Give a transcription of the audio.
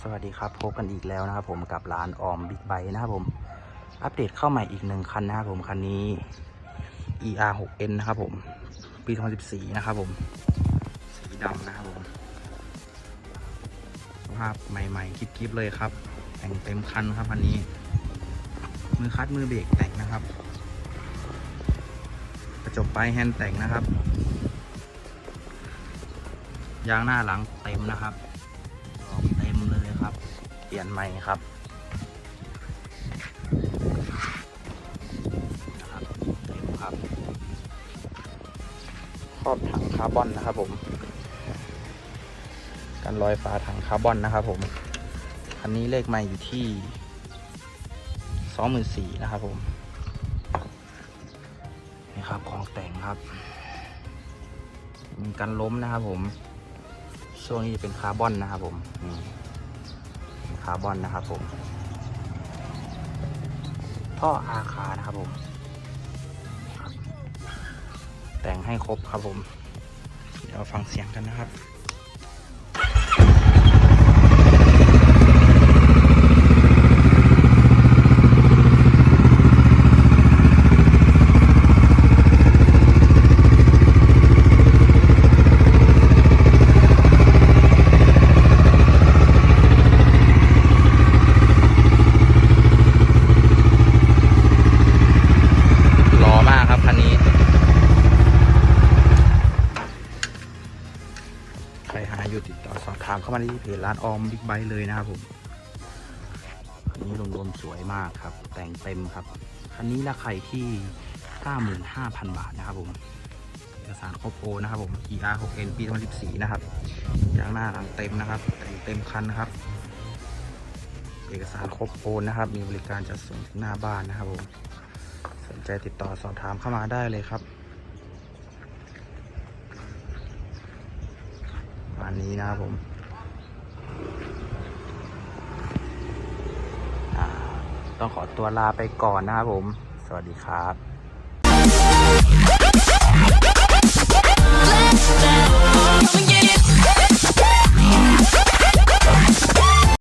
สวัสดีครับพบกันอีกแล้วนะครับผมกับร้านออมบิ๊กไบนะครับผม อัปเดตเข้าใหม่อีกหนึ่งคันนะครับผมคันนี้ ER 6N นะครับผมปี 2014 นะครับผมสีดำนะครับผมสภาพใหม่ๆคลิปๆเลยครับ แต่งเต็มคันครับคันนี้ มือคัดมือเบรกแต่งนะครับ กระจกปลายแฮนด์แต่งนะครับ ยางหน้าหลังเต็มนะครับ เต็มเลยครับ เปลี่ยนใหม่ครับนะครับเต็มครับครอบถังคาร์บอนนะครับผมกันรอยฝาถังคาร์บอนนะครับผมคันนี้เลขไม่อยู่ที่สองหมื่นสี่นะครับผมนี่ครับของแต่งครับมีกันล้มนะครับผมช่วงนี้จะเป็นคาร์บอนนะครับผมาร์บอนนะครับผมท่ออาคานะครับผม แต่งให้ครบครับผม เดี๋ยวฟังเสียงกันนะครับ รอมากครับคันนี้ ใครหาอยู่ติดต่อสอบ ถามเข้ามาที่เพจร้านออมบิ๊กไบค์เลยนะครับผมคันนี้รวมๆสวยมากครับ แต่งเต็มครับ คันนี้ราคาที่95,000 บาทนะครับผมเอกสารครบโอนะครับผม ER 6N ปี2014 นะครับยางหน้าหลังเต็มนะครับ แต่งเต็มคันนะครับ เอกสารครบโอนนะครับ มีบริการจัดส่งถึงหน้าบ้านนะครับผมสนใจติดต่อสอบถามเข้ามาได้เลยครับวันนี้นะครับผม ต้องขอตัวลาไปก่อนนะครับผม สวัสดีครับ